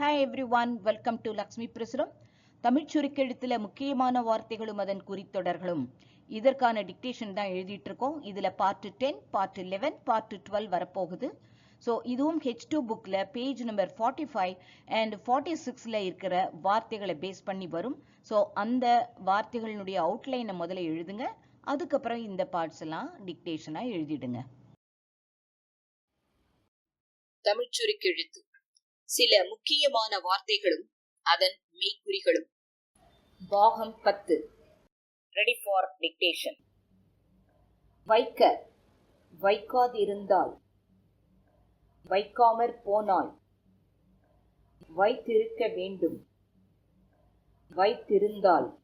Hi everyone welcome to Lakshmi Prasuram Tamil சுருக்கெழுத்தில் முக்கியமான வார்த்தைகளும் அதன் குறித்தொடர்களும். இதற்கான டிக்டேஷன் தான் எழுதிட்டு இருக்கோம் இதில் part ten part eleven part twelve வரப்போகுது. ஸோ இதுவும் ஹெச் டூ புக்கில் page number forty five and forty சிக்ஸில் இருக்கிற வார்த்தைகளை பேஸ் பண்ணி வரும். ஸோ அந்த வார்த்தைகளினுடைய அவுட்லைனை முதல்ல எழுதுங்க. அதுக்கப்புறம் இந்த பார்ட்ஸ் எல்லாம் டிக்டேஷனாக எழுதிடுங்க. தமிழ் சுருக்கெழுத்து. சில முக்கியமான வார்த்தைகளும் அதன் மெய்க்குறிகளும். பாகம் பத்து. ரெடி ஃபார் டிக்டேஷன் வைக்க வைக்காதிருந்தால். வைக்காமற் போனால். வைத்திருக்க வேண்டும். வைத்திருந்தால்.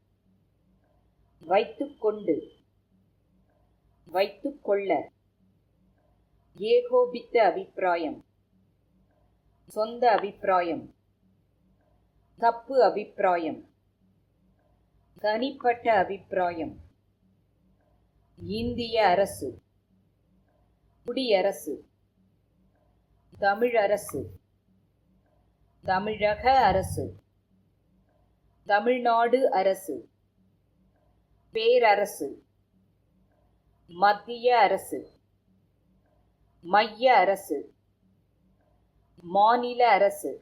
வைத்துக்கொண்டு. வைத்துக்கொள்ள. ஏகோபித்த அபிப்பிராயம். சொந்த அபிப்பிராயம். தப்பு அபிப்பிராயம். தனிப்பட்ட அபிப்பிராயம். இந்திய அரசு. குடியரசு. தமிழரசு தமிழக அரசு. தமிழ்நாடு அரசு. பேரரசு. மத்திய அரசு. மைய அரசு. மாநில அரசு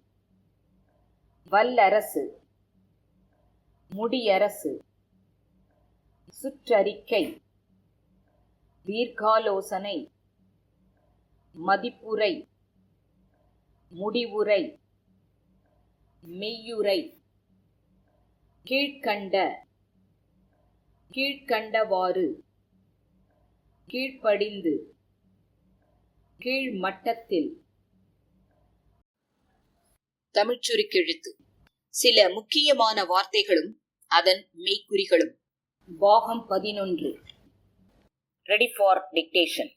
வல்லரசு முடியரசு சுற்றறிக்கை தீர்க்காலோசனை மதிப்புரை முடிவுரை மெய்யுரை கீழ்கண்ட கீழ்கண்டவாறு கீழ்ப்படிந்து கீழ்மட்டத்தில் தமிழ்ச்சுருக்கெழுத்து சில முக்கியமான வார்த்தைகளும் அதன் மெய்க்குறிகளும். பாகம் பதினொன்று. ரெடி ஃபார் டிக்டேஷன்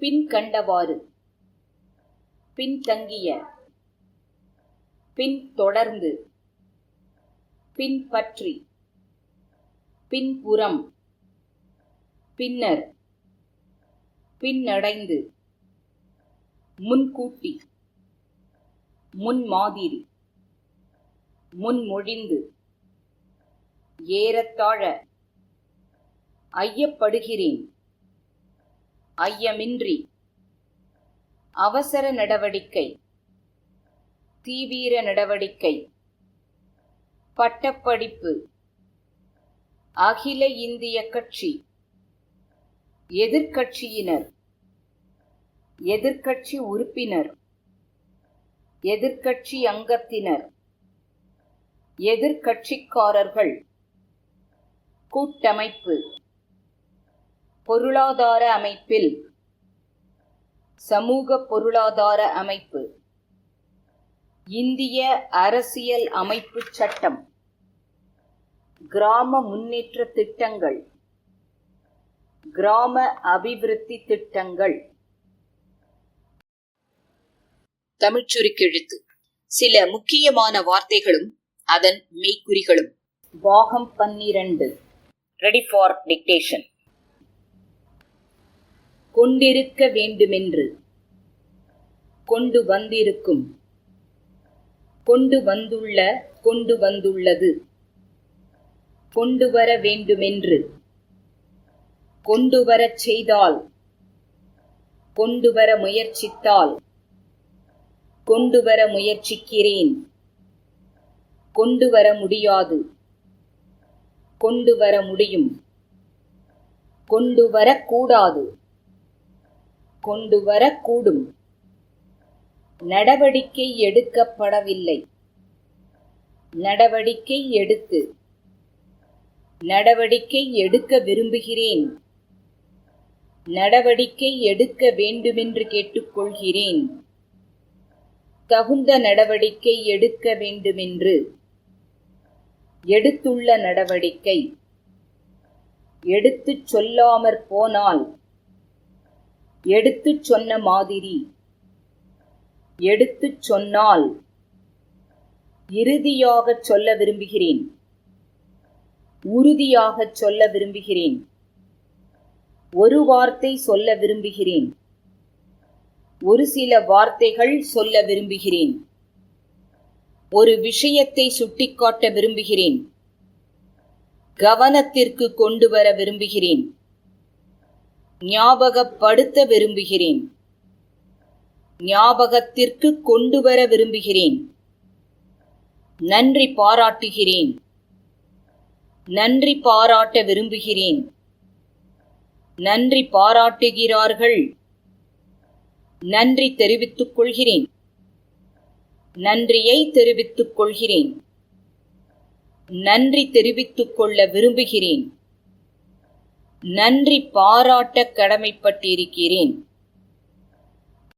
பின்கண்டவாறு பின்தங்கிய பின் தொடர்ந்து. பின்பற்றி பின்புறம் பின்னர். பின்னடைந்து முன்கூட்டி. முன்மாதிரி முன்மொழிந்து ஏறத்தாழ ஐயப்படுகிறேன். ஐயமின்றி அவசர நடவடிக்கை தீவிர நடவடிக்கை பட்டப்படிப்பு அகில இந்திய கட்சி எதிர்க்கட்சியினர் எதிர்க்கட்சி உறுப்பினர் எதிர்க்கட்சி அங்கத்தினர். எதிர்க்கட்சிக்காரர்கள். கூட்டமைப்பு. பொருளாதார அமைப்பில். சமூக பொருளாதார அமைப்பு. இந்திய அரசியல் அமைப்பு சட்டம். கிராம முன்னேற்ற திட்டங்கள். கிராம அபிவிருத்தி திட்டங்கள். தமிழ்ச்சுருக்கெழுத்து சில முக்கியமான வார்த்தைகளும் அதன் மெய்க்குறிகளும். பாகம் பன்னிரண்டு. ரெடி ஃபார் டிக்டேஷன் கொண்டிருக்க வேண்டுமென்று. கொண்டு வந்திருக்கும். கொண்டு வந்துள்ள கொண்டு வந்துள்ளது. கொண்டு வர வேண்டுமென்று. கொண்டு வரச் செய்தால். கொண்டு வர முயற்சித்தால். கொண்டு வர முயற்சிக்கிறேன். கொண்டு வர முடியாது. கொண்டு வர முடியும். கொண்டு வரக்கூடாது கொண்டு வரக்கூடும் நடவடிக்கை எடுக்கப்படவில்லை. நடவடிக்கை எடுத்து. நடவடிக்கை எடுக்க விரும்புகிறேன். நடவடிக்கை எடுக்க வேண்டுமென்று கேட்டுக்கொள்கிறேன். தகுந்த நடவடிக்கை எடுக்க வேண்டுமென்று. எடுத்துள்ள நடவடிக்கை. எடுத்துச் சொல்லாமற் போனால். எடுத்துச் சொன்ன மாதிரி. எடுத்துச் சொன்னால். இறுதியாகச் சொல்ல விரும்புகிறேன். உறுதியாகச் சொல்ல விரும்புகிறேன். ஒரு வார்த்தை சொல்ல விரும்புகிறேன். ஒரு சில வார்த்தைகள் சொல்ல விரும்புகிறேன். ஒரு விஷயத்தை சுட்டிக்காட்ட விரும்புகிறேன். கவனத்திற்கு கொண்டு வர விரும்புகிறேன். ஞாபகப்படுத்த விரும்புகிறேன். ஞாபகத்திற்கு கொண்டு வர விரும்புகிறேன். நன்றி பாராட்டுகிறேன். நன்றி பாராட்ட விரும்புகிறேன். நன்றி பாராட்டுகிறார்கள். நன்றி தெரிவித்துக் கொள்கிறேன். நன்றியை தெரிவித்துக் கொள்கிறேன். நன்றி தெரிவித்துக் கொள்ள விரும்புகிறேன். நன்றி பாராட்ட கடமைப்பட்டிருக்கிறேன்.